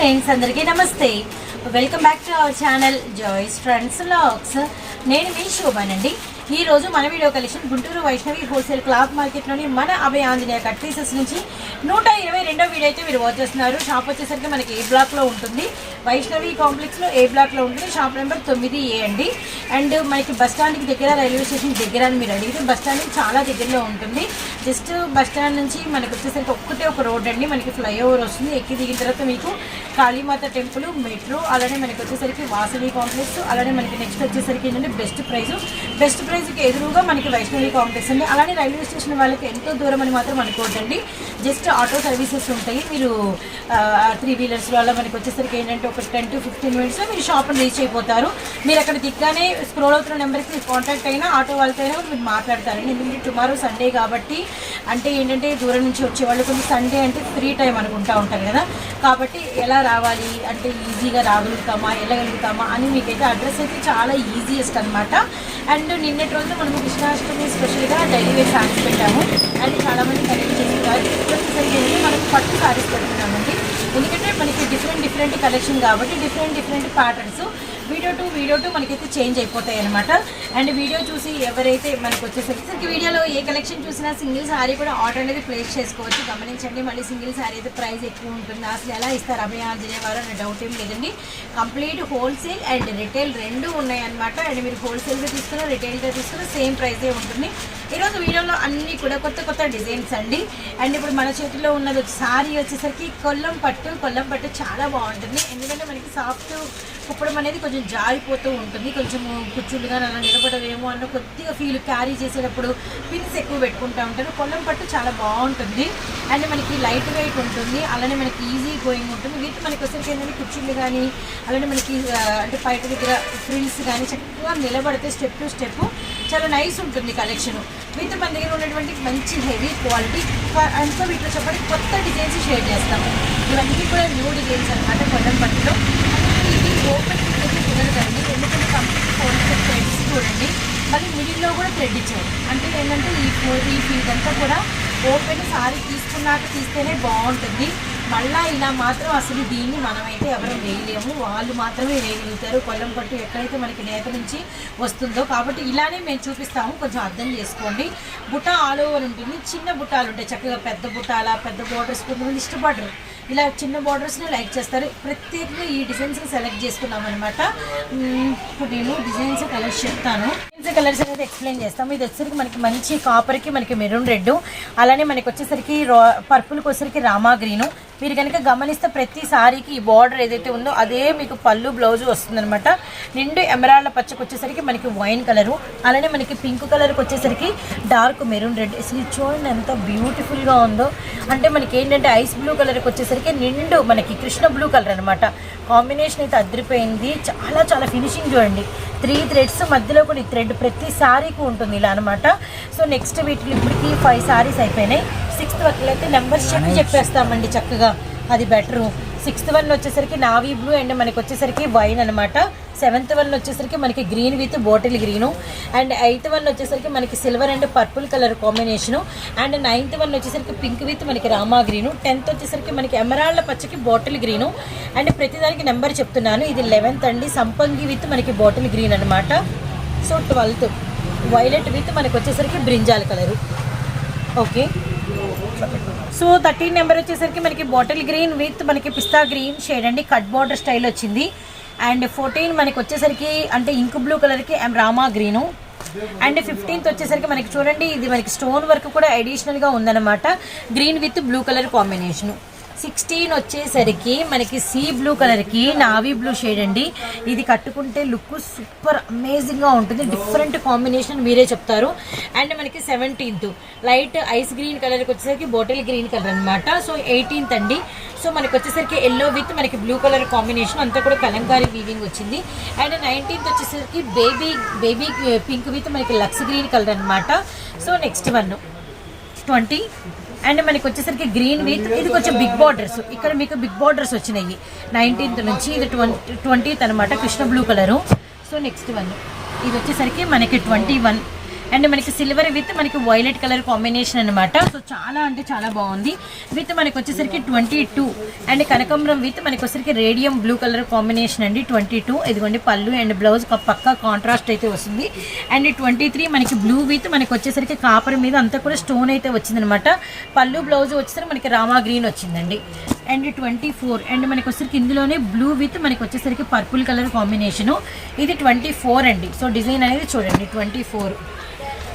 Friends అందరికీ నమస్తే. Welcome back to our channel Joyce friends లాక్స్. నేను మీ శోభానండి. ఈ రోజు మన video collection Guntur Vaishnavi wholesale cloth మార్కెట్లోని మన అభయ ఆంజనేయ కట్ పీసెస్ నుంచి నూట ఇరవై రెండో వీడియో అయితే మీరు వాచ్ చేస్తున్నారు. షాప్ వచ్చేసరికి మనకి ఏ బ్లాక్లో ఉంటుంది. వైష్ణవి కాంప్లెక్స్లో ఏ బ్లాక్లో ఉంటుంది. షాప్ నెంబర్ తొమ్మిది ఏ అండి. అండ్ మనకి బస్ స్టాండ్కి దగ్గర రైల్వే స్టేషన్ దగ్గర అని మీరు అడిగితే బస్ స్టాండ్కి చాలా దగ్గరలో ఉంటుంది. జస్ట్ బస్ స్టాండ్ నుంచి మనకి వచ్చేసరికి ఒక్కటే ఒక రోడ్ అండి. మనకి ఫ్లైఓవర్ వస్తుంది. ఎక్కి దిగిన తర్వాత మీకు కాళీమాత టెంపుల్ మెట్రో అలానే మనకి వచ్చేసరికి వాసవి కాంప్లెక్స్ అలానే మనకి నెక్స్ట్ వచ్చేసరికి ఏంటంటే బెస్ట్ ప్రైస్ బెస్ట్ ప్రైస్ కాలేజీకి ఎదురుగా మనకి వైష్ణవి కాంప్లెక్స్ అండి. అలానే రైల్వే స్టేషన్ వాళ్ళకి ఎంతో దూరం అని మాత్రం అనుకోవద్దండి. జస్ట్ ఆటో సర్వీసెస్ ఉంటాయి. మీరు త్రీ వీలర్స్లో అలా మనకి వచ్చేసరికి ఏంటంటే ఒక టెన్ టు ఫిఫ్టీన్ మినిట్స్లో మీరు షాప్ని రీచ్ అయిపోతారు. మీరు అక్కడ దిగ్గానే స్క్రోల్ అవుతున్న నెంబర్కి కాంటాక్ట్ అయినా ఆటో వాళ్ళతో అయినా మీరు మాట్లాడతారండి. ఎందుకంటే టుమారో సండే కాబట్టి అంటే ఏంటంటే దూరం నుంచి వచ్చేవాళ్ళు కొంచెం సండే అంటే ఫ్రీ టైం అనుకుంటా ఉంటారు కదా. కాబట్టి ఎలా రావాలి? అంటే ఈజీగా రాగలుగుతామా? వెళ్ళగలుగుతామా? అని మీకైతే అడ్రస్ అయితే చాలా ఈజీయెస్ట్ అనమాట అండ్ నిన్నటి రోజు మనము కృష్ణాష్టమి స్పెషల్గా డైలీ వేర్ శారీస్ పెట్టాము. అండ్ చాలామంది కలెక్ట్ చేస్తున్నారు. ఇప్పుడు మనకు పట్టు శారీస్ పెడుతున్నామండి. ఎందుకంటే మనకి డిఫరెంట్ డిఫరెంట్ కలెక్షన్ కాబట్టి different different patterns video to video to మనకైతే చేంజ్ అయిపోతాయి అనమాట అండ్ వీడియో చూసి ఎవరైతే మనకు వచ్చేసరికి వీడియోలో ఏ కలెక్షన్ చూసినా సింగిల్ శారీ కూడా ఆర్డర్ అనేది ప్లేస్ చేసుకోవచ్చు. గమనించండి మళ్ళీ సింగిల్ శారీ అయితే ప్రైస్ ఎక్కువ ఉంటుంది. అసలు ఎలా ఇస్తారు అభయ ఆంజనేయ వారు అనే డౌట్ ఏం లేదండి. కంప్లీట్ హోల్సేల్ అండ్ రిటైల్ రెండు ఉన్నాయన్నమాట అండ్ మీరు హోల్సేల్గా తీసుకున్న రిటైల్గా తీసుకున్న సేమ్ ప్రైసే ఉంటుంది. ఈరోజు వీడియోలో అన్ని కూడా కొత్త కొత్త డిజైన్స్ అండి. అండ్ ఇప్పుడు మన చేతిలో ఉన్నది వచ్చి శారీ వచ్చేసరికి కొల్లం పట్టు కొల్లం పట్టు చాలా బాగుంటుంది. ఎందుకంటే మనకి సాఫ్ట్ కుప్పడం అనేది కొంచెం జారిపోతూ ఉంటుంది. కొంచెం కుచ్చులుగా అలా నిలబడవేమో అన్న కొద్దిగా ఫీల్ క్యారీ చేసేటప్పుడు పిన్స్ ఎక్కువ పెట్టుకుంటూ ఉంటారు. కొల్లం పట్టు చాలా బాగుంటుంది. అండ్ మనకి లైట్ వెయిట్ ఉంటుంది. అలానే మనకి ఈజీ గోయింగ్ ఉంటుంది. వీటి మనకి వచ్చేసరికి ఏంటంటే కుర్చీలు కానీ అలానే మనకి అంటే బయట దగ్గర ఫ్రిల్స్ కానీ చక్కగా నిలబడితే స్టెప్ టు స్టెప్ చాలా నైస్ ఉంటుంది కలెక్షన్ వీటితో మన దగ్గర ఉన్నటువంటి మంచి హెవీ క్వాలిటీ అంతా వీటిలో చెప్పండి కొత్త డిజైన్స్ షేర్ చేస్తాము. ఇవన్నీ కూడా న్యూ డిజైన్స్ అనమాట పొలం పట్టులో. ఓపెన్ అయితే కుదరదండి ఎందుకంటే కంప్లీట్ ఫోన్ థ్రెడ్స్ చూడండి. మళ్ళీ మిడిల్లో కూడా థ్రెడ్ ఇచ్చారు. అంటే ఏంటంటే ఈ ఫో- ఈ ఫీడ్ అంతా కూడా ఓపెన్ సారీ తీసుకున్నాక తీస్తేనే బాగుంటుంది. మళ్ళా ఇలా మాత్రం అసలు దీన్ని మనమైతే ఎవరు వేయలేము. వాళ్ళు మాత్రమే వేయగలుగుతారు. కొల్లం పట్టు ఎక్కడైతే మనకి నేత నుంచి వస్తుందో కాబట్టి ఇలానే మేము చూపిస్తాము. కొంచెం అర్థం చేసుకోండి. బుట్ట ఆల్ ఓవర్ ఉంటుంది. చిన్న బుట్టాలు ఉంటాయి. చక్కగా పెద్ద బుట్టాల పెద్ద బోర్డర్స్ కొంతమంది ఇష్టపడరు. ఇలా చిన్న బార్డర్స్ని లైక్ చేస్తారు. ప్రత్యేకంగా ఈ డిజైన్స్ సెలెక్ట్ చేసుకున్నాం అనమాట ఇప్పుడు నేను డిజైన్స్ కలెక్ట్ చెప్తాను. కలర్స్ అనేది ఎక్స్ప్లెయిన్ చేస్తాము ఇది వచ్చేసరికి మనకి మంచి కాపర్కి మనకి మెరూన్ రెడ్ అలానే మనకి వచ్చేసరికి రా పర్పుల్కి వచ్చేసరికి రామా గ్రీను మీరు కనుక గమనిస్తే ప్రతి సారీకి ఈ బార్డర్ ఏదైతే ఉందో అదే మీకు పళ్ళు బ్లౌజ్ వస్తుందన్నమాట. నిండు ఎమరాళ్ళ పచ్చకి వచ్చేసరికి మనకి వైన్ కలరు అలానే మనకి పింక్ కలర్కి వచ్చేసరికి డార్క్ మెరూన్ రెడ్ అసలు చూడండి ఎంత బ్యూటిఫుల్గా ఉందో. అంటే మనకి ఏంటంటే ఐస్ బ్లూ కలర్కి వచ్చేసరికి నిండు మనకి కృష్ణ బ్లూ కలర్ అనమాట కాంబినేషన్ అయితే అదిరిపోయింది. చాలా చాలా ఫినిషింగ్ చూడండి. త్రీ థ్రెడ్స్ మధ్యలో కూడా ఈ థ్రెడ్ ప్రతి సారీకి ఉంటుంది ఇలా అనమాట సో నెక్స్ట్ వీటికి ఇప్పటికి ఫైవ్ సారీస్ అయిపోయినాయి. సిక్స్త్ వరకు అయితే నెంబర్స్ చెప్పి చెప్పేస్తామండి చక్కగా. అది బెటరు సిక్స్త్ వన్ వచ్చేసరికి నావీ బ్లూ అండ్ మనకి వచ్చేసరికి వైన్ అనమాట సెవెంత్ వన్ వచ్చేసరికి మనకి green with bottle green. And eighth one వచ్చేసరికి మనకి silver and purple colour combination. And ninth one వచ్చేసరికి పింక్ విత్ మనకి రామా గ్రీను. టెన్త్ వచ్చేసరికి మనకి ఎమరాళ్ళ పచ్చకి బాటిల్ గ్రీను. అండ్ ప్రతిదానికి నెంబర్ చెప్తున్నాను. ఇది లెవెన్త్ అండి. సంపంగి విత్ మనకి బాటిల్ గ్రీన్ అనమాట సో ట్వెల్త్. వైలెట్ విత్ మనకి వచ్చేసరికి brinjal colour. Okay. So thirteen number వచ్చేసరికి మనకి బాటిల్ గ్రీన్ విత్ మనకి పిస్తా గ్రీన్ షేడ్ అండి. కట్ బార్డర్ స్టైల్ వచ్చింది. అండ్ ఫోర్టీన్ మనకి వచ్చేసరికి అంటే ఇంక్ బ్లూ కలర్కి రామా గ్రీను అండ్ ఫిఫ్టీన్త్ వచ్చేసరికి మనకి చూడండి ఇది మనకి స్టోన్ వర్క్ కూడా అడిషనల్గా ఉందన్నమాట. Green with blue colour combination sixteen వచ్చేసరికి మనకి సీ బ్లూ కలర్కి నావీ బ్లూ షేడ్ అండి. ఇది కట్టుకుంటే లుక్ సూపర్ అమేజింగ్గా ఉంటుంది. డిఫరెంట్ కాంబినేషన్ మీరే చెప్తారు. అండ్ మనకి సెవెంటీన్త్ లైట్ ఐస్ గ్రీన్ కలర్కి వచ్చేసరికి బాటిల్ గ్రీన్ కలర్ అనమాట సో ఎయిటీన్త్ అండి. సో మనకి వచ్చేసరికి ఎల్లో విత్ మనకి బ్లూ కలర్ కాంబినేషన్ అంతా కూడా కలంకారీ వీవింగ్ వచ్చింది. అండ్ నైన్టీన్త్ వచ్చేసరికి బేబీ బేబీ పింక్ విత్ మనకి లక్స్ గ్రీన్ కలర్ అనమాట so next one twenty and మనకి వచ్చేసరికి గ్రీన్ విత్ ఇది కొంచెం బిగ్ బార్డర్స్ ఇక్కడ మీకు బిగ్ బార్డర్స్ వచ్చినాయి. నైన్టీన్త్ నుంచి ఇది ట్వంటీ ట్వంటీత్ అనమాట Krishna blue colour. So next one. ఇది వచ్చేసరికి మనకి ట్వంటీ వన్. అండ్ మనకి సిల్వర్ విత్ మనకి వైలెట్ కలర్ కాంబినేషన్ అనమాట సో చాలా అంటే చాలా బాగుంది. విత్ మనకి వచ్చేసరికి ట్వంటీ టూ. అండ్ కనకంబరం విత్ మనకి వచ్చేసరికి రేడియం బ్లూ కలర్ కాంబినేషన్ అండి ట్వంటీ టూ. ఇదిగోండి పళ్ళు అండ్ బ్లౌజ్ పక్క కాంట్రాస్ట్ అయితే వస్తుంది. అండ్ ట్వంటీ త్రీ మనకి బ్లూ విత్ మనకి వచ్చేసరికి కాపర్ మీద అంతా కూడా స్టోన్ అయితే వచ్చిందనమాట పళ్ళు బ్లౌజ్ వచ్చేసరికి మనకి రామా గ్రీన్ వచ్చిందండి. And twenty four. అండ్ మనకి వచ్చేసరికి ఇందులోనే బ్లూ విత్ మనకి వచ్చేసరికి పర్పుల్ కలర్ కాంబినేషను. ఇది ట్వంటీ ఫోర్ అండి. సో డిజైన్ అనేది చూడండి. Twenty four.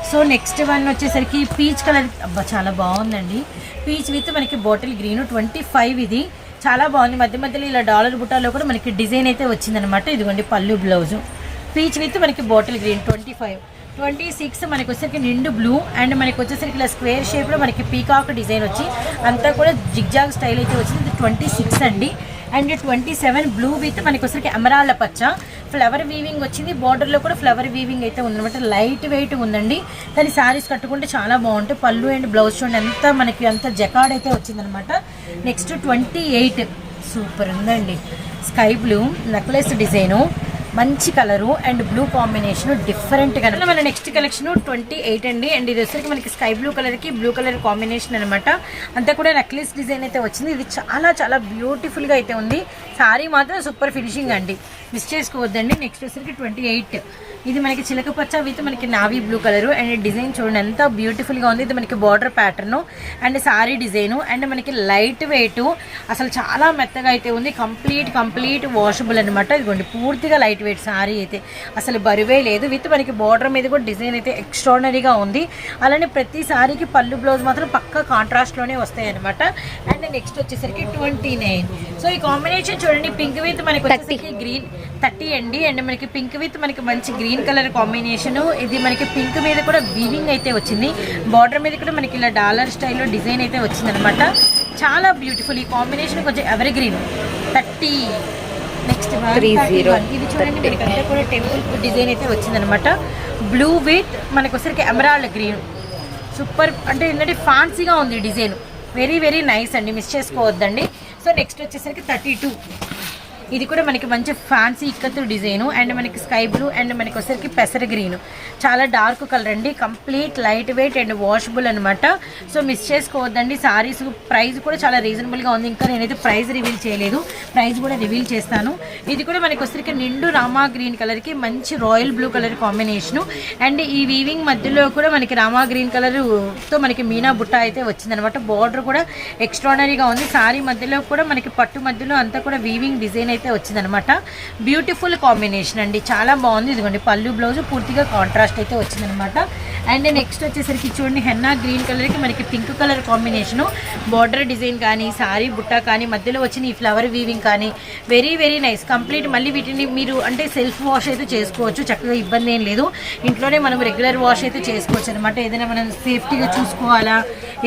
So next one వచ్చేసరికి పీచ్ కలర్ అబ్బా చాలా బాగుందండి. పీచ్ విత్ మనకి బాటిల్ గ్రీన్ ట్వంటీ ఫైవ్ ఇది. చాలా బాగుంది. మధ్య మధ్యలో ఇలా డాలర్ బుట్టాలో కూడా మనకి డిజైన్ అయితే వచ్చిందనమాట ఇదిగోండి పళ్ళు బ్లౌజు. పీచ్ విత్ మనకి bottle green twenty five. Twenty six మనకి వచ్చేసరికి నిండు బ్లూ అండ్ మనకి వచ్చేసరికి ఇలా స్క్వేర్ షేప్లో మనకి పీకాక్ డిజైన్ వచ్చి అంతా కూడా జిగ్జాగ్ స్టైల్ అయితే వచ్చింది. ఇది ట్వంటీ సిక్స్ అండి. And twenty seven blue with మనకి వచ్చరికి అమరాల పచ్చ. ఫ్లవర్ వీవింగ్ వచ్చింది. బార్డర్లో కూడా ఫ్లవర్ వీవింగ్ అయితే ఉందన్నమాట. లైట్ వెయిట్ ఉందండి. కానీ శారీస్ కట్టుకుంటే చాలా బాగుంటాయి. పళ్ళు అండ్ బ్లౌజ్ చూడండి ఎంత మనకి అంత జకాడ్ అయితే వచ్చిందనమాట నెక్స్ట్ ట్వంటీ ఎయిట్ సూపర్ ఉందండి. స్కై బ్లూ నెక్లెస్ డిజైను మంచి కలరు అండ్ బ్లూ కాంబినేషన్ డిఫరెంట్గా మన నెక్స్ట్ కలెక్షన్ ట్వంటీ ఎయిట్ అండి. అండ్ ఇది వచ్చేసరికి మనకి స్కై బ్లూ కలర్కి బ్లూ కలర్ కాంబినేషన్ అనమాట అంతా కూడా నెక్లెస్ డిజైన్ అయితే వచ్చింది. ఇది చాలా చాలా బ్యూటిఫుల్గా అయితే ఉంది. సారీ మాత్రం సూపర్ ఫినిషింగ్ అండి. మిస్ చేసుకోవద్దండి. నెక్స్ట్ వచ్చేసరికి ట్వంటీ ఎయిట్. ఇది మనకి చిలక పచ్చ విత్ మనకి navy blue colour. And design చూడండి ఎంత బ్యూటిఫుల్గా ఉంది. ఇది మనకి border pattern and sari design and మనకి లైట్ వెయిట్ అసలు చాలా మెత్తగా అయితే ఉంది. కంప్లీట్ కంప్లీట్ వాషబుల్ అనమాట ఇదిగోండి పూర్తిగా లైట్ వెయిట్ సారీ అయితే. అసలు బరువే లేదు. విత్ మనకి బార్డర్ మీద కూడా డిజైన్ అయితే ఎక్స్ట్రాడనరీగా ఉంది. అలానే ప్రతి సారీకి పళ్ళు బ్లౌజ్ మాత్రం పక్క కాంట్రాస్ట్లోనే వస్తాయి అనమాట అండ్ నెక్స్ట్ వచ్చేసరికి ట్వంటీ నైన్ సో ఈ కాంబినేషన్ చూడండి పింక్ విత్ మనకి వచ్చేసరికి గ్రీన్ థర్టీ అండి. అండ్ మనకి పింక్ విత్ మనకి మంచి గ్రీన్ కలర్ కాంబినేషన్. ఇది మనకి పింక్ మీద కూడా వీవింగ్ అయితే వచ్చింది. బార్డర్ మీద కూడా మనకి ఇలా డాలర్ స్టైల్లో డిజైన్ అయితే వచ్చింది అనమాట చాలా బ్యూటిఫుల్. ఈ కాంబినేషన్ కొంచెం ఎవర్ గ్రీన్ థర్టీ నెక్స్ట్ ఇది చూడండి మనకి అంతా కూడా టెంపుల్ డిజైన్ అయితే వచ్చిందనమాట. బ్లూ విత్ మనకి వచ్చరికి ఎమరాల్డ్ గ్రీన్. సూపర్. అంటే ఏంటంటే ఫ్యాన్సీగా ఉంది డిజైన్. వెరీ వెరీ నైస్ అండి. మిస్ చేసుకోవద్దండి. సో నెక్స్ట్ వచ్చేసరికి థర్టీ టూ. ఇది కూడా మనకి మంచి ఫ్యాన్సీ ఇక్కత్తు డిజైన్ అండ్ మనకి స్కై బ్లూ అండ్ మనకి వచ్చేసరికి పెసర గ్రీన్ చాలా డార్క్ కలర్ అండి complete light weight and washable అనమాట సో మిస్ చేసుకోవద్దండి సారీస్ ప్రైస్ కూడా చాలా రీజనబుల్గా ఉంది. ఇంకా నేనైతే ప్రైస్ రివీల్ చేయలేదు. ప్రైస్ కూడా రివీల్ చేస్తాను. ఇది కూడా మనకి వచ్చేసరికి నిండు రామా గ్రీన్ కలర్కి మంచి royal blue colour combination and ఈ వీవింగ్ మధ్యలో కూడా మనకి రామా గ్రీన్ కలర్తో మనకి మీనా బుట్ట అయితే వచ్చిందనమాట బార్డర్ కూడా ఎక్స్ట్రానరీగా ఉంది. సారీ మధ్యలో కూడా మనకి పట్టు మధ్యలో అంతా కూడా వీవింగ్ డిజైన్ అయితే వచ్చిందనమాట. బ్యూటిఫుల్ కాంబినేషన్ అండి. చాలా బాగుంది. ఇదిగోండి పళ్ళు బ్లౌజ్ పూర్తిగా కాంట్రాస్ట్ అయితే వచ్చిందనమాట. అండ్ నెక్స్ట్ వచ్చేసరికి చూడండి హెన్నా గ్రీన్ కలర్కి మనకి pink colour combination. Border design కానీ సారీ బుట్ట కానీ మధ్యలో వచ్చిన ఈ ఫ్లవర్ వీవింగ్ కానీ వెరీ వెరీ నైస్. కంప్లీట్ మళ్ళీ వీటిని మీరు అంటే సెల్ఫ్ వాష్ అయితే చేసుకోవచ్చు చక్కగా ఇబ్బంది ఏం లేదు. ఇంట్లోనే మనం రెగ్యులర్ వాష్ అయితే చేసుకోవచ్చు అనమాట ఏదైనా మనం సేఫ్టీగా చూసుకోవాలా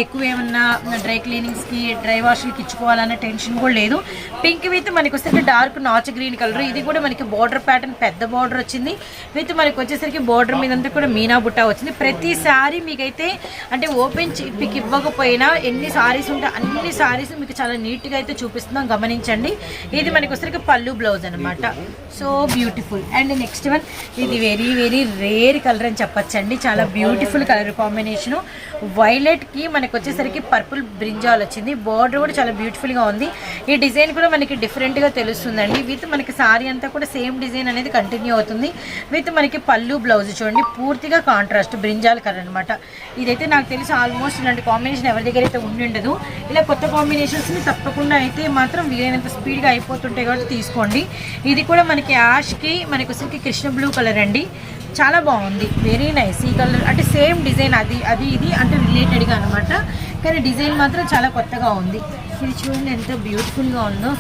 ఎక్కువ ఏమన్నా డ్రై క్లీనింగ్స్కి డ్రై వాష్లకి ఇచ్చుకోవాలన్న టెన్షన్ కూడా లేదు. పింక్ విత్ మనకి వస్తే డార్క్ నాచ్ గ్రీన్ కలర్. ఇది కూడా మనకి బార్డర్ ప్యాటర్న్ పెద్ద బార్డర్ వచ్చింది. విత్ మనకి వచ్చేసరికి బార్డర్ మీద అంతా కూడా మీనా బుట్ట వచ్చింది. ప్రతి సారీ మీకైతే అంటే ఓపెన్ మీకు ఇవ్వకపోయినా ఎన్ని సారీస్ ఉంటే అన్ని సారీస్ మీకు చాలా నీట్గా అయితే చూపిస్తున్నాం. గమనించండి. ఇది మనకి వచ్చేసరికి పళ్ళు బ్లౌజ్ అనమాట so beautiful. And next one ఇది వెరీ వెరీ రేర్ కలర్ అని చెప్పచ్చండి. చాలా బ్యూటిఫుల్ కలర్ కాంబినేషను. వైలెట్కి మనకి వచ్చేసరికి పర్పుల్ బ్రింజాల్ వచ్చింది. బార్డర్ కూడా చాలా బ్యూటిఫుల్గా ఉంది. ఈ డిజైన్ కూడా మనకి డిఫరెంట్గా తెలుస్తుందండి. విత్ మనకి సారీ అంతా కూడా సేమ్ డిజైన్ అనేది కంటిన్యూ అవుతుంది. విత్ మనకి పళ్ళు బ్లౌజ్ చూడండి. పూర్తిగా కాంట్రాస్ట్. బ్రింజ్ కలర్ అనమాట ఇదైతే నాకు తెలిసి ఆల్మోస్ట్ ఇలాంటి కాంబినేషన్ ఎవరి దగ్గర అయితే ఉండి ఉండదు. ఇలా కొత్త కాంబినేషన్స్ని తప్పకుండా అయితే మాత్రం వీలైనంత స్పీడ్గా అయిపోతుంటాయి కాబట్టి తీసుకోండి. ఇది కూడా మనకి యాష్కి మనకి వచ్చరికి కృష్ణ బ్లూ కలర్ అండి. చాలా బాగుంది. వెరీ నైస్ ఈ కలర్ అంటే సేమ్ డిజైన్ అది అది ఇది అంటే రిలేటెడ్గా అనమాట కానీ డిజైన్ మాత్రం చాలా కొత్తగా ఉంది. ఇది చూడండి ఎంత బ్యూటిఫుల్గా ఉందో.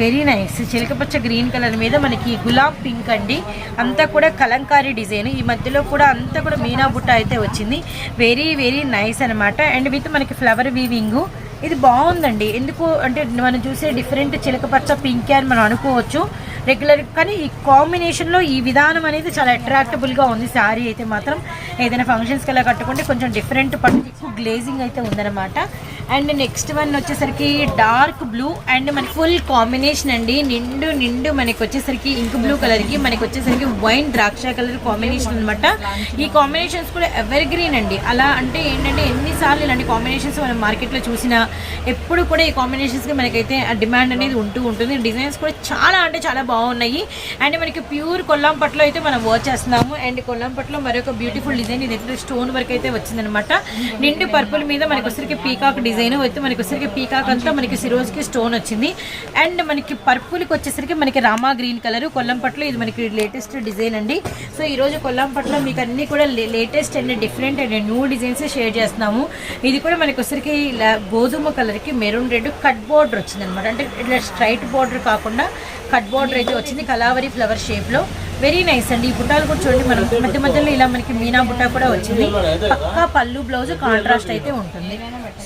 Very nice. చిలకపచ్చ గ్రీన్ కలర్ మీద మనకి గులాబ్ పింక్ అండి. అంతా కూడా కలంకారీ డిజైన్. ఈ మధ్యలో కూడా అంతా కూడా మీనా బుట్ట అయితే వచ్చింది. వెరీ వెరీ నైస్ అనమాట అండ్ విత్ మనకి ఫ్లవర్ వీవింగ్. ఇది బాగుందండి. ఎందుకు అంటే మనం చూసే డిఫరెంట్ చిలకపచ్చ పింక్ అని మనం అనుకోవచ్చు. రెగ్యులర్ కానీ ఈ కాంబినేషన్లో ఈ విధానం అనేది చాలా అట్రాక్టబుల్గా ఉంది. శారీ అయితే మాత్రం ఏదైనా ఫంక్షన్స్కి అలా కట్టుకుంటే కొంచెం డిఫరెంట్ పట్టు. ఎక్కువ గ్లేజింగ్ అయితే ఉందన్నమాట. అండ్ నెక్స్ట్ వన్ వచ్చేసరికి డార్క్ బ్లూ అండ్ మనకి ఫుల్ కాంబినేషన్ అండి. నిండు నిండు మనకి వచ్చేసరికి ఇంక్ బ్లూ కలర్కి మనకి వచ్చేసరికి వైన్ ద్రాక్ష కలర్ కాంబినేషన్ అనమాట ఈ కాంబినేషన్స్ కూడా ఎవర్ గ్రీన్ అండి. అలా అంటే ఏంటంటే ఎన్నిసార్లు ఇలాంటి కాంబినేషన్స్ మనం మార్కెట్లో చూసినా ఎప్పుడు కూడా ఈ కాంబినేషన్స్కి మనకైతే డిమాండ్ అనేది ఉంటూ ఉంటుంది. డిజైన్స్ కూడా చాలా అంటే చాలా బాగున్నాయి. అండ్ మనకి ప్యూర్ కొల్లాంపట్లో అయితే మనం వచ్చేస్తున్నాము చేస్తున్నాము. అండ్ కొల్లాంపట్లో మరొక బ్యూటిఫుల్ డిజైన్ ఇది ఎట్లా స్టోన్ వర్క్ అయితే వచ్చిందనమాట. నిండు పర్పుల్ మీద మనకి వచ్చరికి పీకాక్ డిజైన్ అయితే మనకి వచ్చరికి పీకాక్ అంతా మనకి సిరోజ్కి స్టోన్ వచ్చింది. అండ్ మనకి పర్పుల్కి వచ్చేసరికి మనకి రామా గ్రీన్ కలర్ కొల్లంపట్లో ఇది మనకి లేటెస్ట్ డిజైన్ అండి. సో ఈ రోజు కొల్లం మీకు అన్ని కూడా latest and different and new designs share చేస్తున్నాము. ఇది కూడా మనకి వచ్చరికి ఇలా గోధుమ కలర్కి మెరూన్ రెడ్ కట్ బోర్డర్ వచ్చింది అనమాట అంటే ఇట్లా స్ట్రైట్ బోర్డర్ కాకుండా కట్ బోర్డర్ అయితే వచ్చింది కలావరి ఫ్లవర్ షేప్లో వెరీ నైస్ అండి. ఈ బుట్టాలు కూడా చూడండి మనం. మధ్య మధ్యలో ఇలా మనకి మీనా బుట్ట కూడా వచ్చింది. పక్కా పళ్ళు బ్లౌజ్ కాంట్రాస్ట్ అయితే ఉంటుంది.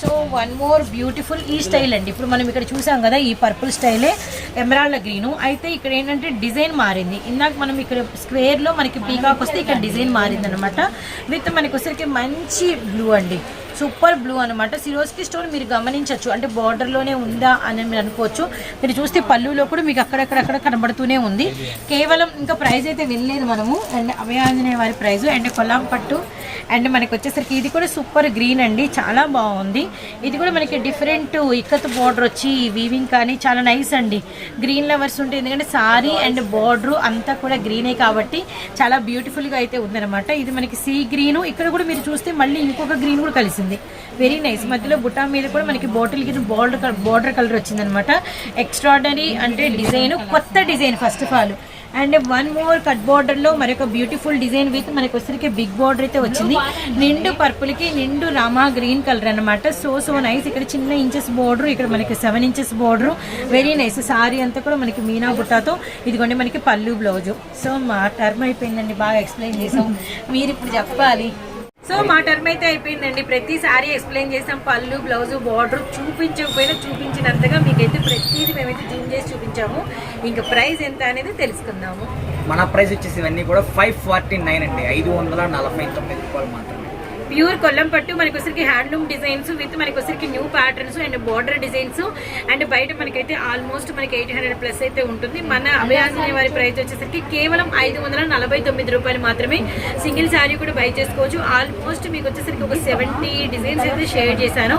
సో వన్ మోర్ బ్యూటిఫుల్ ఈ స్టైల్ అండి. ఇప్పుడు మనం ఇక్కడ చూసాం కదా ఈ పర్పుల్ స్టైలే ఎమరాల్డ్ గ్రీను అయితే ఇక్కడ ఏంటంటే డిజైన్ మారింది. ఇందాక మనం ఇక్కడ స్క్వేర్లో మనకి పీకాక్ వస్తే ఇక్కడ డిజైన్ మారింది అనమాట విత్ మనకి వచ్చరికి మంచి బ్లూ అండి. సూపర్ బ్లూ అనమాట సిరోస్కి స్టోన్ మీరు గమనించవచ్చు అంటే బార్డర్లోనే ఉందా అని మీరు అనుకోవచ్చు. మీరు చూస్తే పళ్ళులో కూడా మీకు అక్కడక్కడక్కడ కనబడుతూనే ఉంది. కేవలం ఇంకా ప్రైస్ అయితే వెళ్ళలేదు మనము. అండ్ అభయాంజనే వారి ప్రైస్ అండ్ కొలాం పట్టు. అండ్ మనకి వచ్చేసరికి ఇది కూడా సూపర్ గ్రీన్ అండి. చాలా బాగుంది. ఇది కూడా మనకి డిఫరెంట్ ఇక్కత్ బార్డర్ వచ్చి వీవింగ్ కానీ చాలా నైస్ అండి. గ్రీన్ లవర్స్ ఉంటాయి ఎందుకంటే సారీ అండ్ బార్డర్ అంతా కూడా గ్రీనే కాబట్టి చాలా బ్యూటిఫుల్గా అయితే ఉందన్నమాట. ఇది మనకి సీ గ్రీను ఇక్కడ కూడా మీరు చూస్తే మళ్ళీ ఇంకొక గ్రీన్ కూడా కలిసింది. వెరీ నైస్ మధ్యలో బుటా మీద కూడా మనకి బాటిల్ కింద బార్డర్ బార్డర్ కలర్ వచ్చిందనమాట. ఎక్స్ట్రాడనరీ అంటే డిజైన్ కొత్త design first of all and one more cut బార్డర్లో మరొక బ్యూటిఫుల్ డిజైన్ విత్ మనకి వచ్చరికి బిగ్ బార్డర్ అయితే వచ్చింది. నిండు పర్పుల్కి నిండు రామా గ్రీన్ కలర్ అన్నమాట. సో సో నైస్ ఇక్కడ చిన్న ఇంచెస్ బార్డర్ ఇక్కడ మనకి seven inches border very nice sari అంతా కూడా మనకి మీనా బుట్టాతో ఇదిగోండి మనకి పళ్ళు బ్లౌజ్ సో మా టర్మ్ అయిపోయిందండి. బాగా ఎక్స్ప్లెయిన్ చేసాం. మీరు ఇప్పుడు చెప్పాలి. సో మా టర్మ్ అయితే అయిపోయిందండి. ప్రతిసారి ఎక్స్ప్లెయిన్ చేసాం. పళ్ళు బ్లౌజ్ బార్డర్ చూపించకపోయినా చూపించినంతగా మీకైతే ప్రతిదీ మేమైతే జూమ్ చేసి చూపించాము. ఇంకా ప్రైస్ ఎంత అనేది తెలుసుకుందాము. మన ప్రైస్ వచ్చేసి ఇవన్నీ కూడా ఫైవ్ ఫార్టీ నైన్ అండి. ఐదు వందల నలభై తొమ్మిది రూపాయలు ప్యూర్ కొల్లం పట్టు మనకు వచ్చరికి హ్యాండ్లూమ్ డిజైన్స్ విత్ మనకు వచ్చరికి new patterns and border designs and బయట మనకైతే ఆల్మోస్ట్ మనకి ఎయిట్ హండ్రెడ్ ప్లస్ అయితే ఉంటుంది. మన అభయాంజనేయ వారి ప్రైస్ వచ్చేసరికి కేవలం ఐదు వందల నలభై తొమ్మిది రూపాయలు మాత్రమే. సింగిల్ శారీ కూడా బై చేసుకోవచ్చు. ఆల్మోస్ట్ మీకు వచ్చేసరికి ఒక సెవెంటీ డిజైన్స్ అయితే షేర్ చేశాను.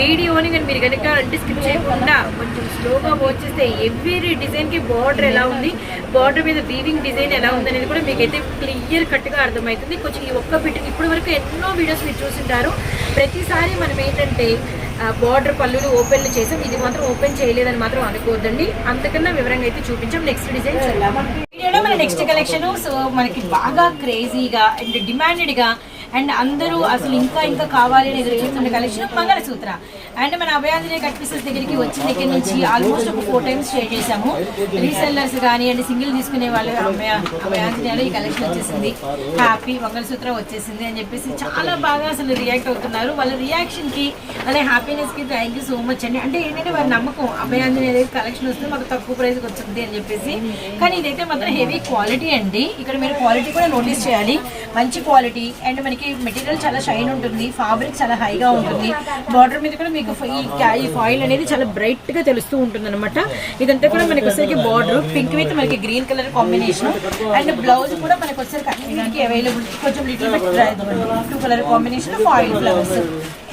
వీడియోని కానీ మీరు కనుక అంటే స్కిప్ చేయకుండా కొంచెం స్లోగా వాచ్ చేస్తే ఎవ్రీ డిజైన్కి బార్డర్ ఎలా ఉంది బార్డర్ మీద వీవింగ్ డిజైన్ ఎలా ఉంది అనేది కూడా మీకైతే క్లియర్ కట్గా అర్థమవుతుంది. కొంచెం ఈ ఒక్క బిట్ ఇప్పటి వరకు ఎన్నో వీడియోస్ మీరు చూసింటారు ప్రతిసారి మనం ఏంటంటే బార్డర్ పళ్ళులు ఓపెన్లు చేసాం. ఇది మాత్రం ఓపెన్ చేయలేదని మాత్రం అనుకోవద్దండి. అంతకన్నా వివరంగా అయితే చూపించాం. నెక్స్ట్ డిజైన్ చూద్దాం. వీడియోలో మన నెక్స్ట్ కలెక్షన్ సో మనకి బాగా క్రేజీగా అండ్ డిమాండెడ్గా అండ్ అందరూ అసలు ఇంకా ఇంకా కావాలి అని ఎదురు చూస్తున్న కలెక్షన్ మంగళసూత్ర అండ్ మన అభయాంజనే కట్ పీసెస్ దగ్గరికి వచ్చిన దగ్గర నుంచి ఆల్మోస్ట్ ఒక ఫోర్ టైమ్స్ షేర్ చేశాము. రీసెల్లర్స్ కానీ అండ్ సింగిల్ తీసుకునే వాళ్ళు అభయ ఈ కలెక్షన్ వచ్చేసింది. హ్యాపీ మంగళసూత్ర వచ్చేసింది అని చెప్పేసి చాలా బాగా అసలు రియాక్ట్ అవుతున్నారు. వాళ్ళ రియాక్షన్కి హ్యాపీనెస్కి హ్యాపీనెస్కి థ్యాంక్ యూ సో మచ్ అండి. అంటే ఏంటంటే వారి నమ్మకం అభయాంజనే అనేది కలెక్షన్ వస్తే మాకు తక్కువ ప్రైస్ వచ్చింది అని చెప్పేసి. కానీ ఇదైతే మాత్రం హెవీ క్వాలిటీ అండి. ఇక్కడ మీరు క్వాలిటీ కూడా నోటీస్ చేయాలి. మంచి క్వాలిటీ అండ్ మనకి మెటీరియల్ చాలా షైన్ ఉంటుంది ఫాబ్రిక్ చాలా హైగా ఉంటుంది. బార్డర్ మీద కూడా మీకు ఈ ఫాయిల్ అనేది చాలా బ్రైట్గా తెలుస్తూ ఉంటుంది అనమాట ఇదంతా కూడా మనకి వచ్చేసరికి బార్డర్ పింక్ విత్ మనకి green colour combination and blouse కూడా మనకి వచ్చేసరికి అన్నిటికీ అవైలబుల్ కొంచెం little two colour combination foil flowers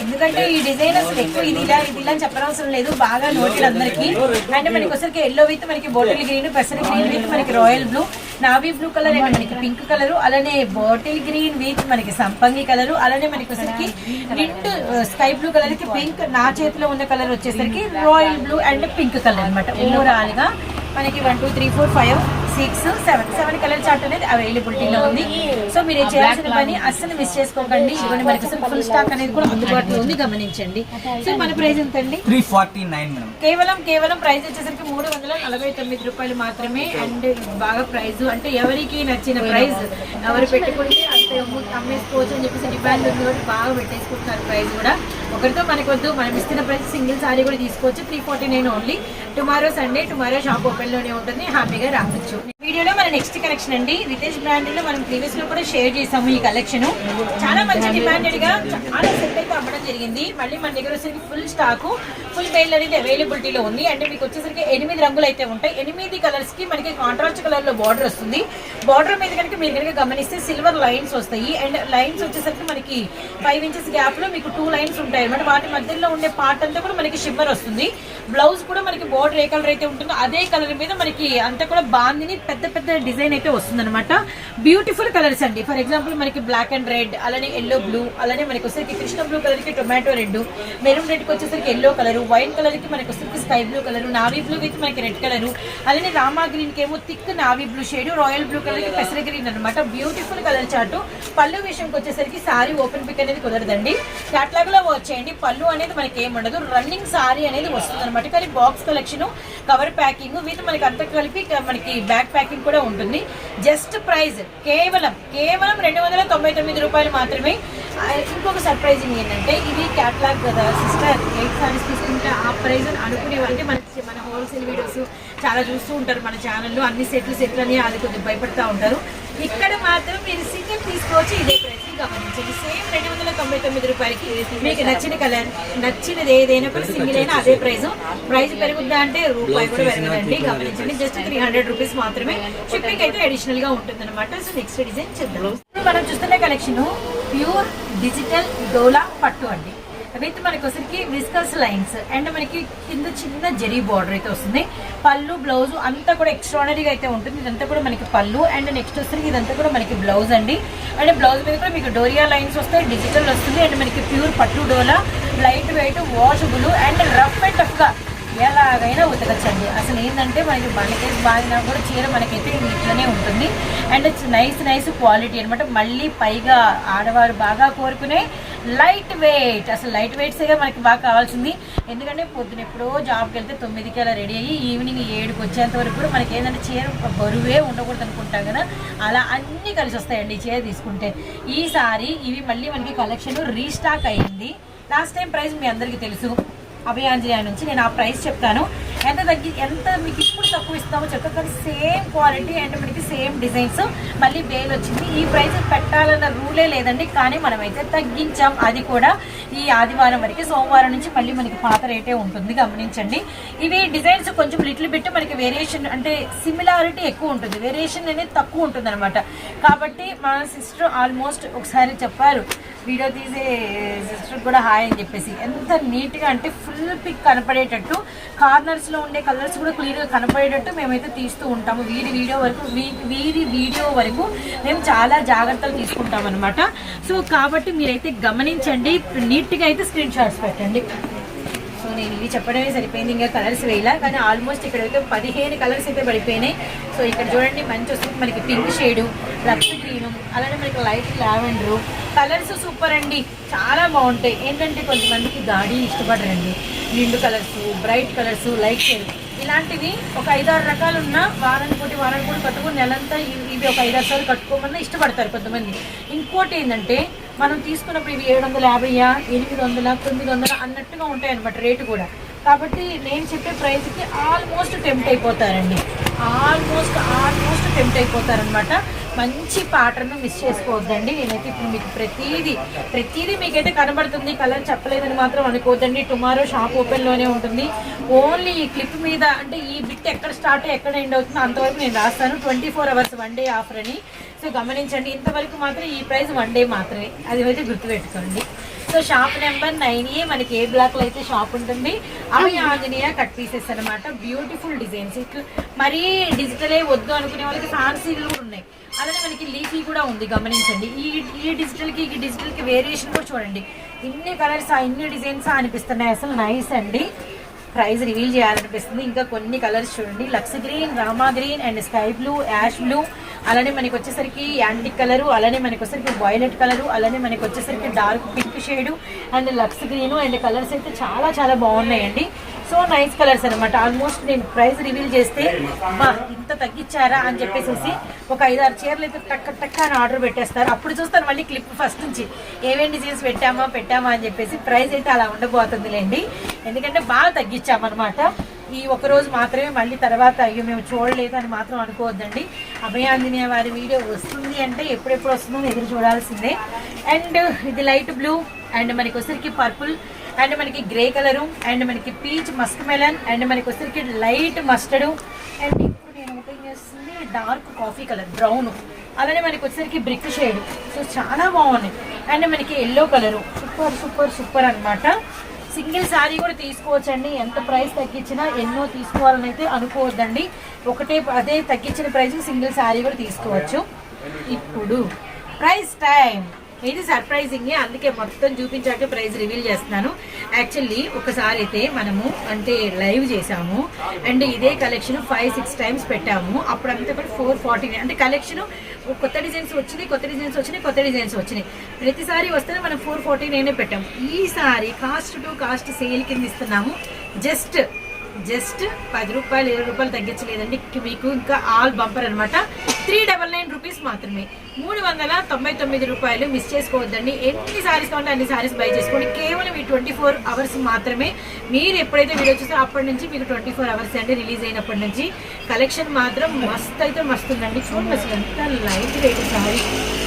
ఎందుకంటే ఈ డిజైన్ అసలు ఎక్కువ ఇది ఇలా ఇది ఇలా అని చెప్పనవసరం లేదు. బాగా నోటెడ్ అందరికి. అండ్ మనకి వచ్చరికి ఎల్లో విత్ మనకి బోటల్ గ్రీన్ పెసర గ్రీన్ విత్ మనకి royal blue navy blue colour and మనకి పింక్ కలర్ అలానే బాటిల్ గ్రీన్ విత్ మనకి సంపంగి కలర్ అలానే మనకి వచ్చేసరికి రెండు స్కై బ్లూ కలర్కి పింక్ నా చేతిలో ఉన్న కలర్ వచ్చేసరికి royal blue and pink colour అనమాట ఓవరాల్గా మనకి one two three four five six seven seven colour chart అనేది అవైలబిలిటీలో ఉంది. సో మీరు చేయాల్సిన పని అస్సలు మిస్ చేసుకోకండి. ఇవన్నీ మనకి ఫుల్ స్టాక్ అనేది కూడా అందుబాటులో ఉంది. గమనించండి. సో మన ప్రైస్ ఎంత అండి త్రీ ఫార్టీ నైన్ మేడం కేవలం కేవలం ప్రైస్ వచ్చేసరికి మూడు వందల నలభై తొమ్మిది రూపాయలు మాత్రమే. అండ్ బాగా ప్రైస్ అంటే ఎవరికి నచ్చిన ప్రైస్ ఎవరు పెట్టుకుంటే అంతే. అమ్ము- అమ్మేసుకోవచ్చు అని చెప్పేసి డిమాండ్ ఉంది కాబట్టి బాగా పెట్టేసుకుంటున్నారు ప్రైస్ కూడా. ఒకరితో మనకు వద్దు మనం ఇస్తున్న ప్రతి సింగిల్ సారీ కూడా తీసుకోవచ్చు. Three forty nine only tomorrow Sunday tomorrow shop ఓపెన్లోనే ఉంటుంది. హ్యాపీగా రావచ్చు. వీడియోలో మన నెక్స్ట్ కలెక్షన్ అండి. రితేష్ బ్రాండ్లో మనం ప్రీవియస్లో కూడా షేర్ చేసాము ఈ కలెక్షన్ చాలా మంచి డిమాండెడ్గా చాలా సెట్ అయితే అమ్మడం జరిగింది. మళ్ళీ మన దగ్గర వచ్చేసరికి ఫుల్ స్టాక్ ఫుల్ బెయిల్ అనేది అవైలబిలిటీలో ఉంది. అంటే మీకు వచ్చేసరికి ఎనిమిది రంగులు అయితే ఉంటాయి. ఎనిమిది కలర్స్కి మనకి కాంట్రాస్ట్ కలర్లో బార్డర్ వస్తుంది. బార్డర్ మీద కనుక మీరు కనుక గమనిస్తే సిల్వర్ లైన్స్ వస్తాయి. అండ్ లైన్స్ వచ్చేసరికి మనకి ఫైవ్ ఇంచెస్ గ్యాప్లో మీకు టూ లైన్స్ ఉంటాయి అనమాట వాటి మధ్యలో ఉండే పార్ట్ అంతా కూడా మనకి షిమ్మర్ వస్తుంది. బ్లౌజ్ కూడా మనకి బోర్డర్ ఏ కలర్ అయితే ఉంటుందో అదే కలర్ మీద మనకి అంతా కూడా బాందిని పెద్ద పెద్ద పెద్ద డిజైన్ అయితే వస్తుందనమాట బ్యూటిఫుల్ కలర్స్ అండి. ఫర్ ఎగ్జాంపుల్ మనకి బ్లాక్ అండ్ రెడ్ అలానే ఎల్లో బ్లూ అలానే మనకి వచ్చేసరికి కృష్ణ బ్లూ కలర్కి టొమాటో రెడ్ మెరూన్ రెడ్కి వచ్చేసరికి ఎల్లో కలర్ వైట్ కలర్కి మనకి వచ్చేసరికి sky blue colour navy blue with మనకి రెడ్ కలర్ అలానే రామా గ్రీన్కి ఏమో thick navy blue shade royal blue కలర్కి పెసర గ్రీన్ అనమాట బ్యూటిఫుల్ కలర్ చాటు పళ్ళు విషయంకి వచ్చేసరికి సారీ ఓపెన్ పిక్ అనేది కుదరదండి. క్యాట్లాగ్లో వచ్చేయండి పళ్ళు అనేది మనకి ఏం ఉండదు. రన్నింగ్ సారీ అనేది వస్తుంది అనమాట కానీ బాక్స్ కలెక్షన్ కవర్ ప్యాకింగ్ వీటి మనకి అంత కలిపి మనకి బ్యాక్ ప్యాక్ ప్యాకింగ్ కూడా ఉంటుంది. జస్ట్ ప్రైస్ కేవలం కేవలం రెండు వందల తొంభై తొమ్మిది రూపాయలు మాత్రమే. ఇంకొక సర్ప్రైజింగ్ ఏంటంటే ఇది క్యాట్లాగ్ కదా సిస్టర్ ఎయిట్ సారీస్ తీసుకుంటే ఆ ప్రైస్ అనుకునే అంటే మన మన హోల్సేల్ వీడియోస్ చాలా చూస్తూ ఉంటారు మన ఛానల్లో అన్ని సెట్లు సెట్లు అని అది కొద్దిగా భయపడతా ఉంటారు. ఇక్కడ మాత్రం మీరు సింగిల్ తీసుకోవచ్చు. ఇదే ప్రైస్ గమనించండి. సేమ్ రెండు వందల తొంభై తొమ్మిది రూపాయలకి మీకు నచ్చిన కలర్ నచ్చినది ఏదైనా కూడా సింగిల్ అయినా అదే ప్రైస్ ప్రైస్ పెరుగుద్దా అంటే రూపాయి కూడా పెరగదండి. గమనించండి. జస్ట్ త్రీ హండ్రెడ్ రూపీస్ మాత్రమే. షిప్పింగ్ అయితే అడిషనల్గా ఉంటుంది అనమాట సో నెక్స్ట్ డిజైన్ చూద్దాం మనం చూస్తున్న కలెక్షన్ ప్యూర్ డిజిటల్ డోలా పట్టు అండి. విత్ మనకి వచ్చరికి విస్కస్ లైన్స్ అండ్ మనకి కింద చిన్న జెరీ బార్డర్ అయితే వస్తుంది. పళ్ళు బ్లౌజ్ అంతా కూడా ఎక్స్ట్రానరీగా అయితే ఉంటుంది. ఇదంతా కూడా మనకి పళ్ళు అండ్ నెక్స్ట్ వచ్చరికి ఇదంతా కూడా మనకి బ్లౌజ్ అండి. అండ్ బ్లౌజ్ మీద కూడా మీకు డోరియా లైన్స్ వస్తాయి డిజిటల్ వస్తుంది. అండ్ మనకి ప్యూర్ పట్టు Dola light weight washable and rough and టఫ్గా ఎలాగైనా ఉతకచ్చండి. అసలు ఏంటంటే మనకి బండకేసి బాగినా కూడా చీర మనకైతే ఇట్లనే ఉంటుంది. అండ్ నైస్ నైస్ క్వాలిటీ అనమాట మళ్ళీ పైగా ఆడవారు బాగా కోరుకునే లైట్ వెయిట్. అసలు లైట్ వెయిట్సేగా మనకి బాగా కావాల్సింది. ఎందుకంటే పొద్దున ఎప్పుడో జాబ్కి వెళ్తే తొమ్మిదికి అలా రెడీ అయ్యి ఈవినింగ్ ఏడుకి వచ్చేంత వరకు కూడా మనకి ఏంటంటే చీర బరువే ఉండకూడదు అనుకుంటాం కదా. అలా అన్నీ కలిసి వస్తాయండి ఈ చీర తీసుకుంటే. ఈసారి ఇవి మళ్ళీ మనకి కలెక్షన్ రీస్టాక్ అయ్యింది లాస్ట్ టైం ప్రైస్ మీ అందరికీ తెలుసు. అభయాంజనేయ నుంచి నేను ఆ ప్రైస్ చెప్తాను. ఎంత తగ్గి ఎంత మీకు ఇప్పుడు తక్కువ ఇస్తామో చెప్తాను కానీ సేమ్ క్వాలిటీ అండ్ మనకి సేమ్ డిజైన్స్. మళ్ళీ బేల్ వచ్చింది. ఈ ప్రైస్ పెట్టాలన్న రూలే లేదండి. కానీ మనమైతే తగ్గించాం. అది కూడా ఈ ఆదివారం వరకు. సోమవారం నుంచి మళ్ళీ మనకి పాత రేటే ఉంటుంది. గమనించండి. ఇవి డిజైన్స్ కొంచెం లిటిల్ బిట్ మనకి వేరియేషన్ అంటే సిమిలారిటీ ఎక్కువ ఉంటుంది. వేరియేషన్ అనేది తక్కువ ఉంటుంది కాబట్టి మా సిస్టర్ ఆల్మోస్ట్ ఒకసారి చెప్పారు. వీడియో తీసే సిస్టర్ కూడా హాయ్ అని చెప్పేసి. ఎంత నీట్గా అంటే ఫుల్ పిక్ కనపడేటట్టు కార్నర్స్లో ఉండే కలర్స్ కూడా క్లియర్గా కనపడేటట్టు మేమైతే తీస్తూ ఉంటాము. వీరి వీడియో వరకు వీరి వీడియో వరకు మేము చాలా జాగ్రత్తలు తీసుకుంటాం అనమాట సో కాబట్టి మీరైతే గమనించండి. నీట్గా అయితే స్క్రీన్ షాట్స్ పెట్టండి. నేను ఇవి చెప్పడమే సరిపోయింది. ఇంకా కలర్స్ వేయాల కానీ ఆల్మోస్ట్ ఇక్కడైతే పదిహేను కలర్స్ అయితే పడిపోయినాయి. సో ఇక్కడ చూడండి మంచి వస్తుంది. మనకి పింక్ షేడు లక్స్ గ్రీను అలానే మనకి లైట్ లావెండరు. కలర్స్ సూపర్ అండి. చాలా బాగుంటాయి. ఏంటంటే కొంతమందికి గాడి ఇష్టపడరండి. నిండు colours bright colours light shade. ఇలాంటివి ఒక ఐదారు రకాలు ఉన్న వారానికి ఒకటి వారానికి ఒకటి కట్టుకుని నెలంతా ఇవి ఒక ఐదారు సార్లు కట్టుకోమన్నా ఇష్టపడతారు కొంతమంది. ఇంకోటి ఏంటంటే మనం తీసుకున్నప్పుడు ఇవి ఏడు వందల యాభైయా ఎనిమిది వందల తొమ్మిది వందల అన్నట్టుగా ఉంటాయి అనమాట రేటు కూడా. కాబట్టి నేను చెప్పే ప్రైస్కి ఆల్మోస్ట్ టెంప్ట్ అయిపోతారండి. ఆల్మోస్ట్ ఆల్మోస్ట్ టెంప్ట్ అయిపోతారనమాట మంచి ప్యాటర్న్ మిస్ చేసుకోవద్దండి. నేనైతే ఇప్పుడు మీకు ప్రతిదీ ప్రతిదీ మీకైతే కనబడుతుంది. కలర్ చెప్పలేదని మాత్రం అనుకోవద్దండి. టుమారో షాప్ ఓపెన్లోనే ఉంటుంది. ఓన్లీ ఈ క్లిప్ మీద అంటే ఈ బిట్ ఎక్కడ స్టార్ట్ ఎక్కడ ఎండ్ అవుతుందో అంతవరకు నేను రాస్తాను. Twenty four hours one day offer అని. సో గమనించండి ఇంతవరకు మాత్రం ఈ ప్రైస్ వన్ డే మాత్రమే. అది అయితే గుర్తుపెట్టుకోండి. So shop number nine A మనకి ఏ బ్లాక్లో అయితే షాప్ ఉంటుంది అవి ఆంజనేయ కట్ పీసెస్ అనమాట బ్యూటిఫుల్ డిజైన్స్ ఇట్లా మరీ డిజిటలే వద్దు అనుకునే వాళ్ళకి ఫ్యాన్సీలు కూడా ఉన్నాయి. అలానే మనకి లీఫీ కూడా ఉంది గమనించండి. ఈ ఈ డిజిటల్కి ఈ డిజిటల్కి వేరియేషన్ కూడా చూడండి. ఇన్ని కలర్స్ ఇన్ని డిజైన్స్ అనిపిస్తున్నాయి. అసలు నైస్ అండి. ప్రైస్ రివీల్ చేయాలనిపిస్తుంది. ఇంకా కొన్ని కలర్స్ చూడండి. Lux green Rama green and sky blue ash blue అలానే మనకి వచ్చేసరికి యాంటిక్ కలరు అలానే మనకి వచ్చేసరికి వైలెట్ కలరు అలానే మనకి వచ్చేసరికి డార్క్ పింక్ షేడు అండ్ లక్స్ గ్రీన్ అండ్ కలర్స్ అయితే చాలా చాలా బాగున్నాయండి. సో నైస్ కలర్స్ అనమాట ఆల్మోస్ట్ నేను ప్రైస్ రివీల్ చేస్తే బా ఇంత తగ్గించారా అని చెప్పేసి ఒక ఐదు ఆరు చీరలు అయితే టక్క టక్క అని ఆర్డర్ పెట్టేస్తారు. అప్పుడు చూస్తాను మళ్ళీ క్లిప్ ఫస్ట్ నుంచి ఏమేమి డిజైన్స్ పెట్టామా పెట్టామా అని చెప్పేసి ప్రైస్ అయితే అలా ఉండబోతుందిలేండి. ఎందుకంటే బాగా తగ్గించామన్నమాట. ఈ ఒక రోజు మాత్రమే మళ్ళీ తర్వాత అయ్యో మేము చూడలేదు అని మాత్రం అనుకోవద్దండి. అభయాంజనేయ వారి వీడియో వస్తుంది అంటే ఎప్పుడెప్పుడు వస్తుందో ఎదురు చూడాల్సిందే. అండ్ ఇది లైట్ బ్లూ అండ్ మనకి వచ్చరికి పర్పుల్ అండ్ మనకి గ్రే కలరు అండ్ మనకి పీచ్ మస్క్ మెలన్ అండ్ మనకి వచ్చరికి లైట్ మస్టర్డ్. అండ్ ఇప్పుడు నేను ఓపెన్ చేస్తుంది? Dark coffee colour brown. అలానే మనకి వచ్చరికి బ్రిక్ షేడ్. సో చాలా బాగున్నాయి అండ్ మనకి yellow colour. Super super super అన్నమాట. సింగిల్ శారీ కూడా తీసుకోవచ్చండి. ఎంత ప్రైస్ తగ్గించినా ఎన్నో తీసుకోవాలని అయితే అనుకోవద్దండి. ఒకటే అదే తగ్గించిన ప్రైస్ సింగిల్ శారీ కూడా తీసుకోవచ్చు. ఇప్పుడు ప్రైస్ టైం. ఇది సర్ప్రైజింగ్ అందుకే మొత్తం చూపించాక ప్రైజ్ రివీల్ చేస్తున్నాను. యాక్చువల్లీ ఒకసారి అయితే మనము అంటే లైవ్ చేసాము అండ్ ఇదే కలెక్షన్ ఫైవ్ సిక్స్ టైమ్స్ పెట్టాము. అప్పుడంతా కూడా ఫోర్ ఫార్టీ అంటే కలెక్షన్ కొత్త డిజైన్స్ వచ్చినాయి కొత్త డిజైన్స్ వచ్చినాయి కొత్త డిజైన్స్ వచ్చినాయి. ప్రతిసారి వస్తేనే మనం ఫోర్ ఫార్టీ నైనే పెట్టాము. ఈసారి కాస్ట్ టు కాస్ట్ సేల్ కింద ఇస్తున్నాము. జస్ట్ జస్ట్ పది రూపాయలు ఇరవై రూపాయలు తగ్గించలేదండి. మీకు ఇంకా ఆల్ బంపర్ అనమాట త్రీ డబల్ నైన్ రూపీస్ మాత్రమే. మూడు వందల తొంభై తొమ్మిది రూపాయలు మిస్ చేసుకోవద్దండి. ఎన్ని సారీస్ కావాలంటే అన్ని సారీస్ బై చేసుకోండి. కేవలం ఈ ట్వంటీ ఫోర్ అవర్స్ మాత్రమే. మీరు ఎప్పుడైతే వీడియో చూస్తే అప్పటి నుంచి మీకు ట్వంటీ ఫోర్ అవర్స్ అండి రిలీజ్ అయినప్పటి నుంచి. కలెక్షన్ మాత్రం మస్త్ అయితే మస్తు ఉందండి. చూడండి అసలు ఎంత light weight sari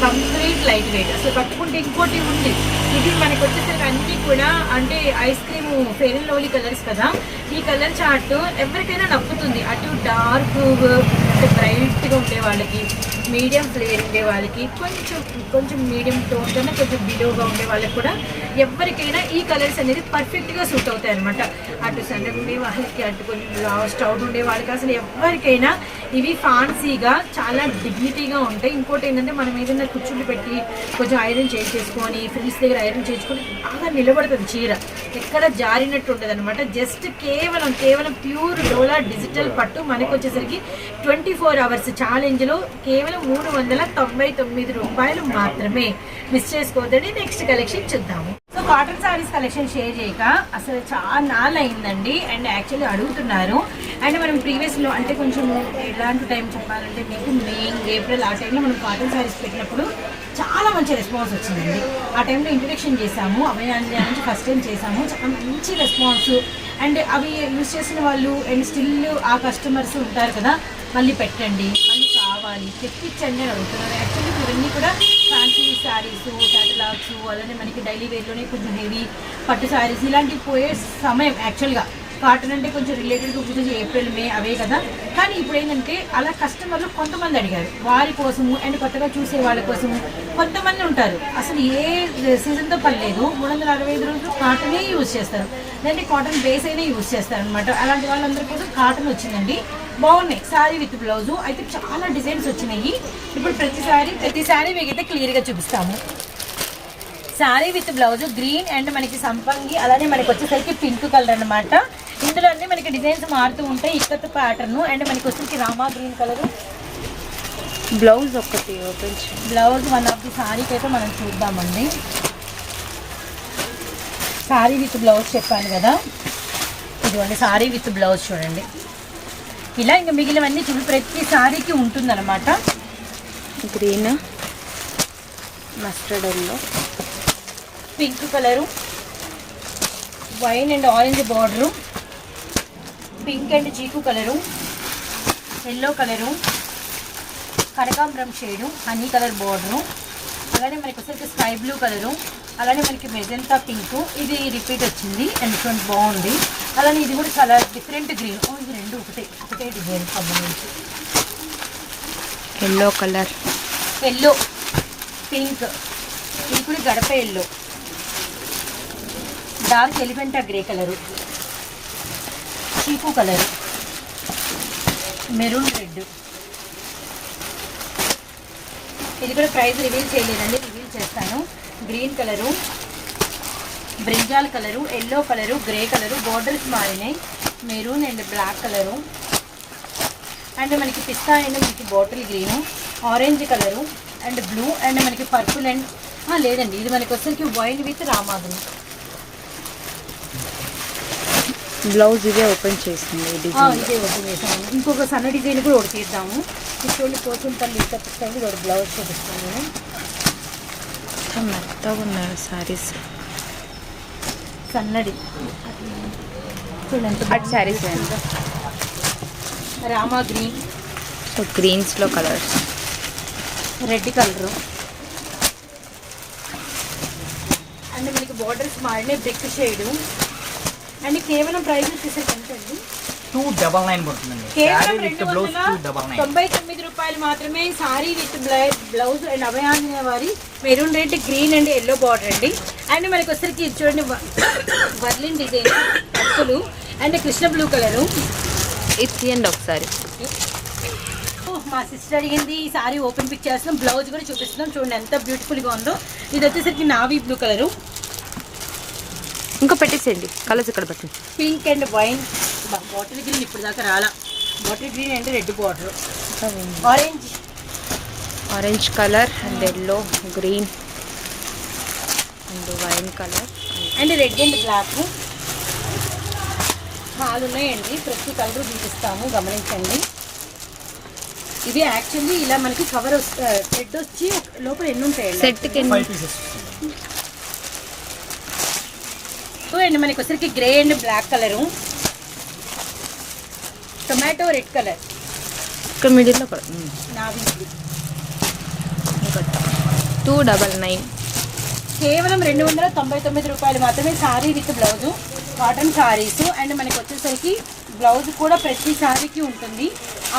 complete light weight అసలు కట్టుకుంటే ఇంకోటి ఉంది. ఇది మనకు వచ్చేసరికి అన్ని కూడా అంటే ice cream fair and lovely colours కదా. ఈ కలర్ చార్ట్ ఎవరికైనా నప్పుతుంది అటు డార్క్ అంటే బ్రైట్గా ఉండే వాళ్ళకి. మీడియం ఫ్లేవర్ ఉండే వాళ్ళకి కొంచెం కొంచెం మీడియం టోన్ కన్నా కొంచెం బిలోగా ఉండే వాళ్ళకి కూడా ఎవరికైనా ఈ కలర్స్ అనేది పర్ఫెక్ట్గా సూట్ అవుతాయి అనమాట అటు సన్నగా ఉండే వాళ్ళకి అటు కొంచెం స్టౌట్ ఉండే వాళ్ళకి అసలు ఎవరికైనా ఇవి ఫాన్సీగా చాలా డిగ్నిటీగా ఉంటాయి. ఇంకోటి ఏంటంటే మనం ఏదైనా కుచ్చుళ్ళు పెట్టి కొంచెం ఐరన్ చేసుకొని ఫ్రిల్స్ దగ్గర ఐరన్ చేసుకొని బాగా నిలబడుతుంది చీర. ఎక్కడ జారినట్టు ఉంటుంది అనమాట జస్ట్ కేవలం కేవలం ప్యూర్ డోలా డిజిటల్ పట్టు మనకు వచ్చేసరికి ట్వంటీ ఫోర్ అవర్స్ ఛాలెంజ్లో కేవలం మూడు వందల తొంభై తొమ్మిది రూపాయలు మాత్రమే. మిస్ చేసుకోవద్దండి నెక్స్ట్ కలెక్షన్ చూద్దాము. So cotton saris collection share చేయక అసలు చాలా నాళ్ళు అయిందండి అండ్ యాక్చువల్లీ అడుగుతున్నారు. అండ్ మనం ప్రీవియస్లో అంటే కొంచెం ఎలాంటి టైం చెప్పాలంటే మీకు మే ఏప్రిల్ ఆ టైంలో మనం కాటన్ సారీస్ పెట్టినప్పుడు చాలా మంచి రెస్పాన్స్ వచ్చిందండి. ఆ టైంలో ఇంట్రడక్షన్ చేశాము. అభయాంజలి నుంచి ఫస్ట్ టైం చేశాము. చాలా మంచి రెస్పాన్స్ అండ్ అవి యూస్ చేసిన వాళ్ళు అండ్ స్టిల్ ఆ కస్టమర్స్ ఉంటారు కదా మళ్ళీ పెట్టండి మళ్ళీ కావాలి. తెప్పించండి అని అడుగుతున్నారు యాక్చువల్లీ ఇవన్నీ కూడా ఫ్యాన్సీ శారీస్ క్యాటలాగ్స్ అలానే మనకి డైలీ వేర్లోనే కొంచెం హెవీ పట్టు శారీస్ ఇలాంటివి పోయే సమయం యాక్చువల్గా కాటన్ అంటే కొంచెం రిలేటెడ్గా కొంచెం ఏప్రిల్ మే అవే కదా. కానీ ఇప్పుడు ఏంటంటే అలా కస్టమర్లు కొంతమంది అడిగారు. వారి కోసము అండ్ కొత్తగా చూసే వాళ్ళ కోసము కొంతమంది ఉంటారు. అసలు ఏ సీజన్తో పర్లేదు. మూడు వందల అరవై ఐదు రోజులు కాటనే యూజ్ చేస్తారు. లేదంటే కాటన్ బేస్ అయినా యూజ్ చేస్తారు అనమాట అలాంటి వాళ్ళందరి కోసం కాటన్ వచ్చిందండి. బాగున్నాయి. Sari with blouse. అయితే చాలా డిజైన్స్ వచ్చినాయి. ఇప్పుడు ప్రతిసారి ప్రతిసారి మీకైతే క్లియర్గా చూపిస్తాము. Sari with blouse green and మనకి సంపంగి అలానే మనకి వచ్చేసరికి పింక్ కలర్ అన్నమాట. ఇందులో అన్ని మనకి డిజైన్స్ మారుతూ ఉంటాయి. ఇక్కత్ ప్యాటర్న్ అండ్ మనకి వచ్చేసరికి రామా గ్రీన్ కలర్. బ్లౌజ్ ఒకటి open blouse one of the శారీకి అయితే మనం చూద్దామండి. శారీ విత్ బ్లౌజ్ చెప్పాను కదా. ఇదిగోండి శారీ విత్ బ్లౌజ్ చూడండి. ఇలా ఇంకా మిగిలినవన్నీ చూపి ప్రతి శారీకి ఉంటుందన్నమాట. Green mustard yellow. Pink colour wine and orange border pink and చీకు కలరు ఎల్లో కలరు కనకాంబరం షేడు హనీ కలర్ బార్డరు అలానే మనకి వచ్చేసరికి స్కై బ్లూ కలరు అలానే మనకి మెజంతా పింక్. ఇది రిపీట్ వచ్చింది. ఫ్రంట్ బాగుంది. అలానే ఇది కూడా చాలా డిఫరెంట్ గ్రీన్ ఇది రెండు ఒకటే. ఒకటే డిజైన్ సంబంధించి ఎల్లో కలర్ ఎల్లో పింక్ ఇది కూడా గడప yellow dark elephant grey colour చీకు కలరు మెరూన్ రెడ్ ఇది కూడా ప్రైస్ రివీల్ చేయలేదండి. రివీల్ చేస్తాను. Green colour brinjal colour yellow colour grey colour borders మారినాయి. Maroon and black colour. And మనకి పిస్తా అండ్ మనకి bottle green orange colour and blue and మనకి పర్పుల్ అండ్ లేదండి ఇది మనకి వచ్చేసరికి wine with Rama green blouse ఇదే ఓపెన్ చేసింది ఇదే ఓపెన్ చేసాము. ఇంకొక సన్న డిజైన్ కూడా ఒకటి తీద్దాము చూడండి పోతుంపల్లి ఇట్లా స్టైల్ ఒకటి బ్లౌజ్ చూపిస్తాను నేను మెత్తగా ఉన్నాయి సారీస్ సన్నడి చూడండి. అటు బాగుందో. రామా గ్రీన్. సో గ్రీన్స్లో కలర్స్ రెడ్ కలరు అండ్ మనకి బార్డర్స్ మారినాయి బ్రిక్ షేడ్ అండ్ కేవలం ప్రైస్ వచ్చేసరికి ఎంత అండి టూ డబల్ నైన్ పడుతుందండి. కేవలం sari with blouse two double nine. తొంభై తొమ్మిది రూపాయలు మాత్రమే sari with blouse and Abhayanjaneya వారి maroon red green and yellow border అండి. అండ్ మనకి వచ్చరికి ఇది చూడండి వర్లిన్ డిజైన్ అక్కులు అండ్ కృష్ణ బ్లూ కలరు. ఇది తీయండి ఒకసారి మా సిస్టర్ అడిగింది ఈ సారీ ఓపెన్ పిక్ చేస్తున్నాం బ్లౌజ్ కూడా చూపిస్తున్నాం. చూడండి ఎంత బ్యూటిఫుల్గా ఉందో. ఇది వచ్చేసరికి నావీ బ్లూ కలరు. ఇంకా పెట్టేసేయండి కలర్స్ ఇక్కడ పెట్టండి. Pink and wine bottle green ఇప్పుడు దాకా రాలా. బాటిల్ గ్రీన్ అంటే red border orange orange colour and yellow green and wine colour and red and black చాలా ఉన్నాయండి ప్రతి కలర్ చూపిస్తాము. గమనించండి. ఇవి యాక్చువల్లీ ఇలా మనకి కవర్ వస్తా రెడ్ వచ్చి లోపల ఎన్ని ఉంటాయండి? సెట్కి ఎన్ని? ఫైవ్ పీసెస్ సో అండ్ మనకి వచ్చరికి grey and black colour tomato red colour. ఇక్కడ మిడిల్లో కూడా నావి. Two double nine. కేవలం రెండు వందల తొంభై తొమ్మిది రూపాయలు మాత్రమే sari with blouse cotton saris. And మనకి వచ్చేసరికి బ్లౌజ్ కూడా ప్రతి సారీకి ఉంటుంది.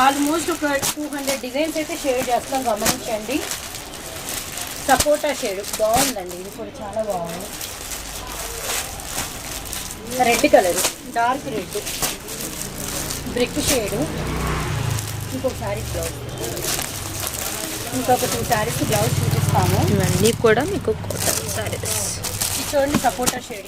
ఆల్మోస్ట్ ఒక టూ హండ్రెడ్ డిజైన్స్ అయితే షేర్ చేస్తాం గమనించండి. సపోటా షేడ్. బాగుందండి. ఇది కూడా చాలా బాగుంది. Red colour. Dark red. Brick shade ఇంకొక సారీ బ్లౌజ్. ఇంకొక టూ సారీస్ బ్లౌజ్ చూపిస్తాము. ఇవన్నీ కూడా మీకు కాటన్ చూడండి సపోటా షేడ్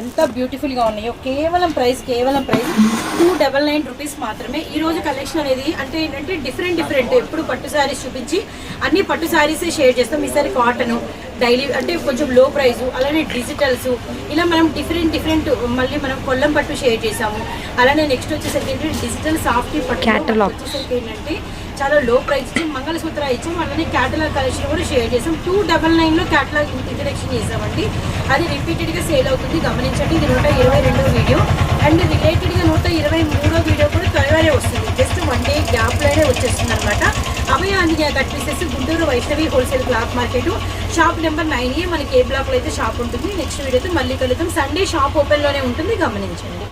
ఎంత బ్యూటిఫుల్గా ఉన్నాయో. కేవలం ప్రైస్ కేవలం price two double nine rupees మాత్రమే. ఈ రోజు కలెక్షన్ అనేది అంటే ఏంటంటే డిఫరెంట్ డిఫరెంట్ ఎప్పుడు పట్టు శారీస్ చూపించి అన్ని పట్టు శారీసే షేర్ చేస్తాం. ఈసారి కాటన్ డైలీ అంటే కొంచెం లో ప్రైస్ అలానే డిజిటల్స్ ఇలా మనం డిఫరెంట్ డిఫరెంట్ మళ్ళీ మనం కొల్లం పట్టు షేర్ చేసాము అలానే నెక్స్ట్ వచ్చేసరికి ఏంటంటే డిజిటల్ సాఫ్ట్ పట్టు Catalog. వచ్చేసరికి ఏంటంటే చాలా లో ప్రైస్ మంగళసూత్ర ఇచ్చాం అలానే క్యాటలాగ్ కలెక్షన్ కూడా షేర్ చేసాం టూ డబల్ నైన్లో క్యాటలాగ్ ఇంట్రడక్షన్ చేసామండి అది రిపీటెడ్గా సేల్ అవుతుంది. గమనించండి ఇది నూట ఇరవై రెండో వీడియో అండ్ రిలేటెడ్గా నూట ఇరవై మూడో వీడియో కూడా త్వరగానే వస్తుంది. జస్ట్ వన్ డే గ్యాప్లోనే వచ్చేస్తుంది అనమాట Abhaya Anjaneya Guntur Vaishnavi wholesale cloth market. Shop number nine A మనకి ఏ బ్లాక్లో అయితే షాప్ ఉంటుంది. నెక్స్ట్ వీడియోతో మళ్ళీ కలుద్దాం. సండే షాప్ ఓపెన్లోనే ఉంటుంది. గమనించండి.